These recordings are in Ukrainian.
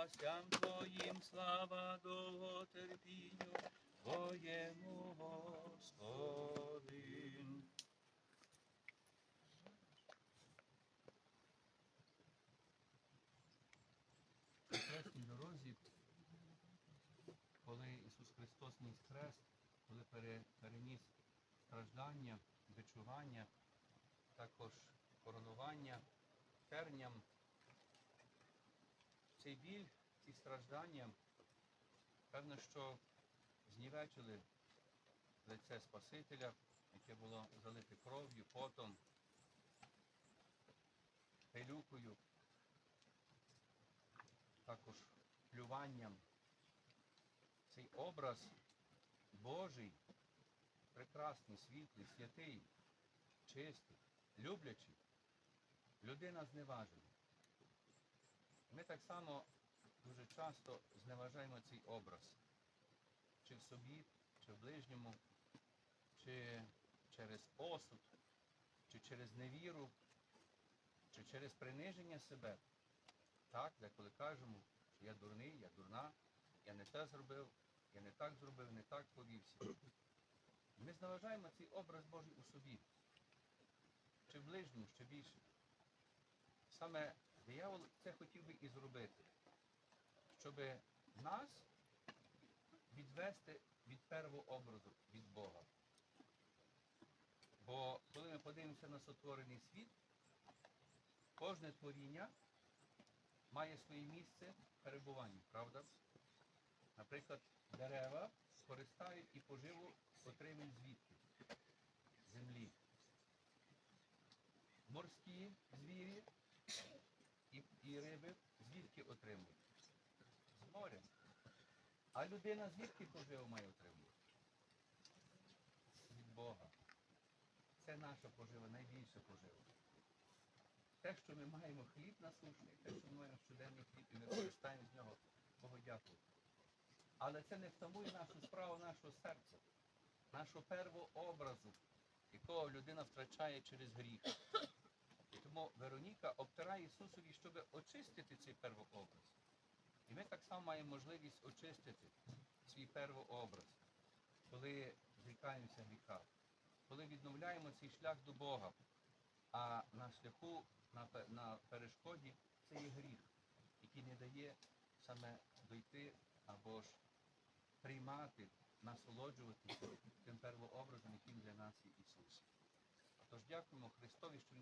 страстям Твоїм слава довготерпінню Твоєму. На хресній дорозі, коли Ісус Христос ніс хрест, коли переніс страждання, бичування, також коронування терням, цей біль, ці страждання, певно, що знівечили лице Спасителя, яке було залите кров'ю, потом, пилюкою, також плюванням. Цей образ Божий, прекрасний, світлий, святий, чистий, люблячий, людина зневажена. Ми так само дуже часто зневажаємо цей образ. Чи в собі, чи в ближньому, чи через осуд, чи через невіру, чи через приниження себе. Так, деколи кажемо, що я дурний, я дурна, я не те зробив, я не так зробив, не так повівся. Ми зневажаємо цей образ Божий у собі, чи в ближньому, ще більше. Саме диявол це хотів би і зробити, щоб нас відвести від первого образу, від Бога. Бо коли ми подивимося на сотворений світ, кожне творіння має своє місце перебування, правда? Наприклад, дерева користають і поживу отримують звідки? Землі. Морські звірі і, і риби звідки отримують? З моря. А людина звідки поживу має отримувати? Від Бога. Це наша пожива, найбільша пожива. Те, що ми маємо хліб насушний, те, що ми маємо щоденний хліб, і ми користаємо з нього, Богу дякувати. Але це не втамує нашу справу нашого серця, нашого первого образу, якого людина втрачає через гріх. Тому Вероніка обтирає Ісусові, щоб очистити цей первообраз. І ми так само маємо можливість очистити свій первообраз, коли зрікаємося гріха, коли відновляємо цей шлях до Бога. А на шляху, на, на перешкоді це є гріх, який не дає саме дойти або ж приймати, насолоджуватися тим первообразом, яким для нас є Ісус. Тож дякуємо Христові, що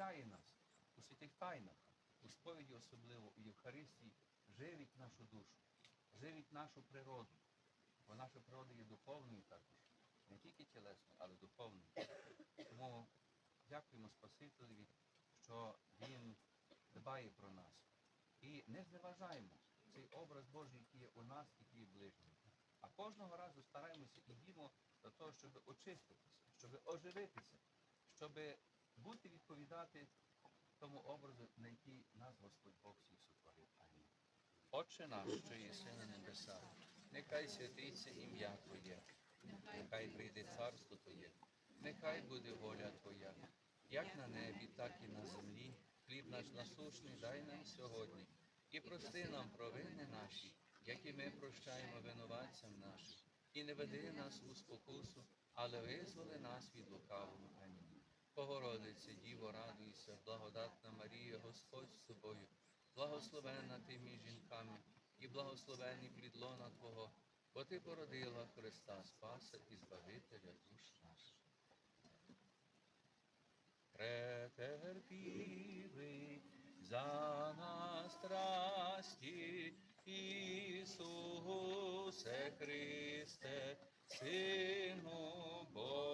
відновляє нас у святих тайнах, у сповіді особливо, у Євхаристії, живить нашу душу, живить нашу природу. Бо наша природа є духовною також, не тільки тілесною, але духовною. Тому дякуємо Спасителеві, що Він дбає про нас. І не зневажаємо цей образ Божий, який є у нас, який є ближнім. А кожного разу стараємося і діємо до того, щоб очиститися, щоб оживитися, щоб бути відповідати тому образу, на який нас Господь Бог всіх сотворив. Амінь. Отче наш, що єси на небесах, нехай святиться ім'я Твоє, нехай прийде царство Твоє, нехай буде воля Твоя, як на небі, так і на землі. Хліб наш насушний дай нам сьогодні, і прости нам провини наші, як і ми прощаємо винуватцям нашим. І не веди нас у спокусу, але визволи нас від лукавого. Богородице, Діво, радуйся, благодатна Марія, Господь з тобою, благословенна ти між жінками, і благословенний плід лона Твого, бо ти породила Христа Спаса і Збавителя душ наших. Претерпівий за нас страсті, Ісусе Христе, Сину Божий.